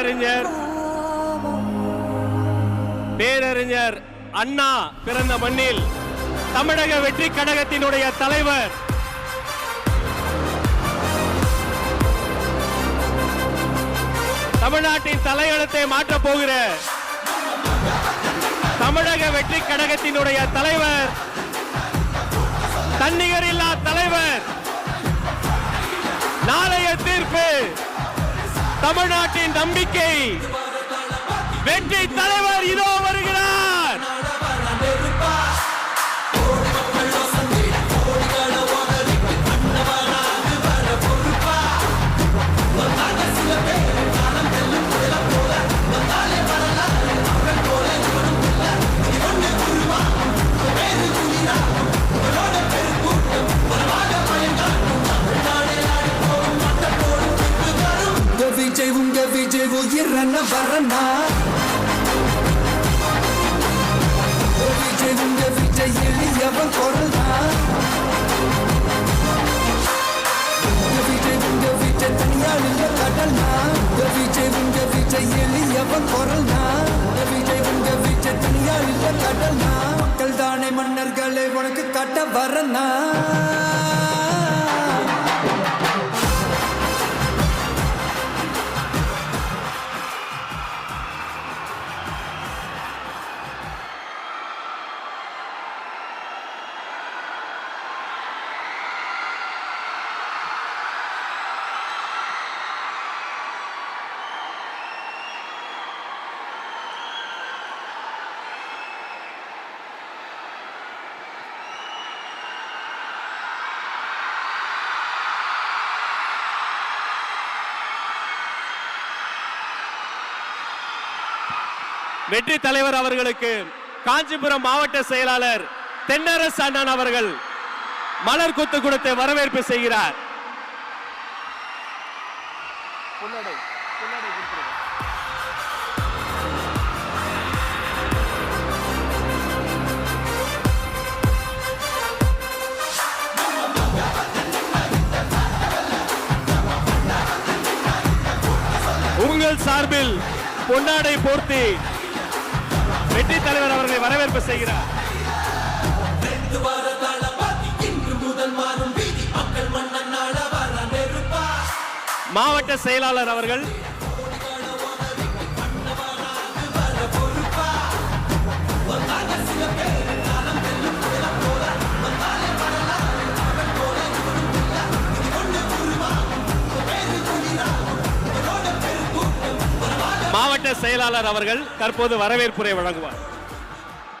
பேரறிஞர். பேரறிஞர் அண்ணா பிறந்த மண்ணில் தமிழக வெற்றி கழகத்தினுடைய தலைவர். தமிழ்நாட்டின் தலையெழுத்தை மாற்றப் போகிற தமிழக வெற்றி கழகத்தினுடைய தலைவர். தன்னிகர் இல்லா தலைவர். நாளைய தீர்ப்பு. தமிழ்நாட்டின் நம்பிக்கை. வெற்றி தலைவர் இதோ உயிரன வரனா? விஜய் உங்க விஜய் எளியவன் குரல்னா உங்க விஜய் உங்க விஜய் தனியாள் இல்ல கடல்னா? உங்க விஜய் உங்க விஜய் எளியவன் குரல்னா உங்க விஜய் உங்க விஜய் தனியாள் இல்ல கடல்னா? மக்கள் தானே மன்னர்களை உனக்கு கட்ட வரனா? வெற்றி தலைவர் அவர்களுக்கு காஞ்சிபுரம் மாவட்ட செயலாளர் தென்னரசு அண்ணன் அவர்கள் மலர் கொத்து கொடுத்து வரவேற்பு செய்கிறார். உங்கள் சார்பில் பொன்னாடை போர்த்தி வெற்றி தலைவர் அவர்களை வரவேற்பு செய்கிறார். மாவட்ட செயலாளர் அவர்கள் மாவட்ட செயலாளர் அவர்கள் தற்போது வரவேற்புரை வழங்குவார்?